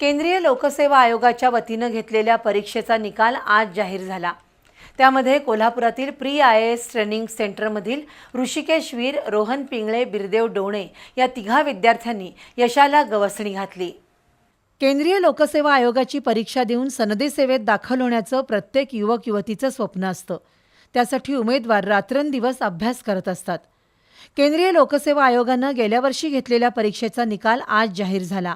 केंद्रीय लोकसेवा आयोगाच्या वतीनं घेतलेल्या परीक्षेचा निकाल आज जाहीर झाला. त्यामध्ये कोल्हापुरातील प्री आय एस ट्रेनिंग सेंटरमधील ऋषिकेश वीर रोहन पिंगळे बिरदेव डोणे या तिघा विद्यार्थ्यांनी यशाला गवसणी घातली. केंद्रीय लोकसेवा आयोगाची परीक्षा देऊन सनदी सेवेत दाखल होण्याचं प्रत्येक युवक युवतीचं स्वप्न असतं. त्यासाठी उमेदवार रात्रंदिवस अभ्यास करत असतात. केंद्रीय लोकसेवा आयोगानं गेल्या वर्षी घेतलेल्या परीक्षेचा निकाल आज जाहीर झाला.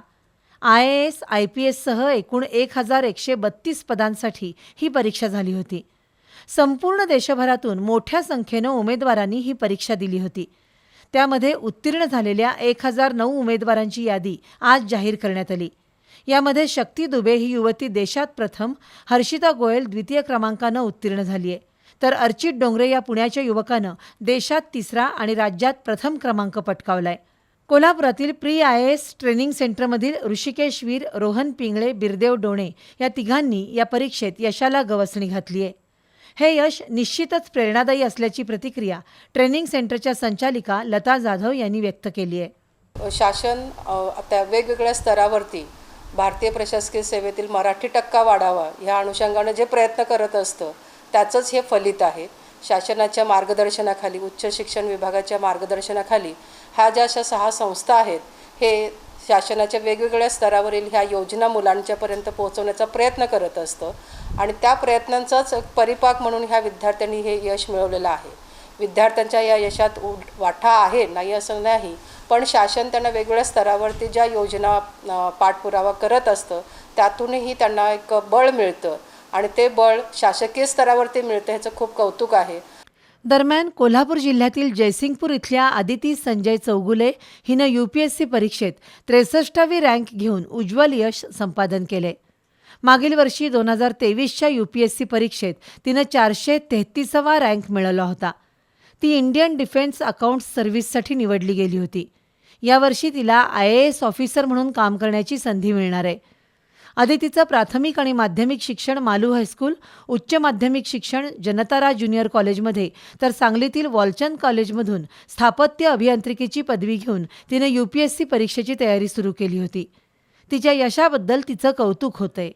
I A S I P एससह एकूण एक हजार एकशे बत्तीस पदांसाठी ही परीक्षा झाली होती. संपूर्ण देशभरातून मोठ्या संख्येनं उमेदवारांनी ही परीक्षा दिली होती. त्यामध्ये उत्तीर्ण झालेल्या एक हजार नऊ उमेदवारांची यादी आज जाहीर करण्यात आली. यामध्ये शक्ती दुबे ही युवती देशात प्रथम हर्षिता गोयल द्वितीय क्रमांकानं उत्तीर्ण झाली आहे तर अर्चित डोंगरे या पुण्याच्या युवकानं देशात तिसरा आणि राज्यात प्रथम क्रमांक पटकावलाय. कोल्हापुरातील प्री आय एस ट्रेनिंग सेंटरमधील ऋषिकेश वीर रोहन पिंगळे बिरदेव डोणे या तिघांनी या परीक्षेत यशाला गवसणी घातली आहे हे यश निश्चितच प्रेरणादायी असल्याची प्रतिक्रिया ट्रेनिंग सेंटरच्या संचालिका लता जाधव यांनी व्यक्त केली आहे शासन त्या आता वेगवेगळ्या स्तरावरती भारतीय प्रशासकीय सेवेतील मराठी टक्का वाढावा ह्या अनुषंगाने जे प्रयत्न करत असतं त्याचंच हे फलित आहे. शासनाच्या मार्गदर्शनाखाली उच्च शिक्षण विभागाच्या मार्गदर्शनाखाली ह्या ज्या अशा सहा संस्था आहेत हे शासनाच्या वेगवेगळ्या स्तरावरील ह्या योजना मुलांच्यापर्यंत पोहोचवण्याचा प्रयत्न करत असतं. आणि त्या प्रयत्नांचाच एक परिपाक म्हणून ह्या विद्यार्थ्यांनी हे यश मिळवलेलं आहे. विद्यार्थ्यांच्या या यशात उड- वाटा आहे नाही असं नाही पण शासन त्यांना वेगवेगळ्या स्तरावरती ज्या योजना पाठपुरावा करत असतं त्यातूनही त्यांना एक बळ मिळतं. आणि ते बळ शासकीय स्तरावरती मिळते ह्याचं खूप कौतुक आहे. दरम्यान कोल्हापूर जिल्ह्यातील जयसिंगपूर इथल्या आदिती संजय चौगुले हिनं यूपीएससी परीक्षेत त्रेसष्टावी रँक घेऊन उज्ज्वल यश संपादन केले. मागील वर्षी दोन हजार तेवीसच्या यूपीएससी परीक्षेत तिनं चारशे तेहतीसावा रँक मिळवला होता. ती इंडियन डिफेन्स अकाउंट सर्व्हिससाठी निवडली गेली होती. यावर्षी तिला आय ए एस ऑफिसर म्हणून काम करण्याची संधी मिळणार आहे. आदितीचं प्राथमिक आणि माध्यमिक शिक्षण मालू हायस्कूल उच्च माध्यमिक शिक्षण जनतारा ज्युनियर कॉलेजमध्ये तर सांगलीतील वॉलचंद कॉलेजमधून स्थापत्य अभियांत्रिकीची पदवी घेऊन तिनं सी परीक्षेची तयारी सुरू केली होती. तिच्या यशाबद्दल तिचं कौतुक होतंय.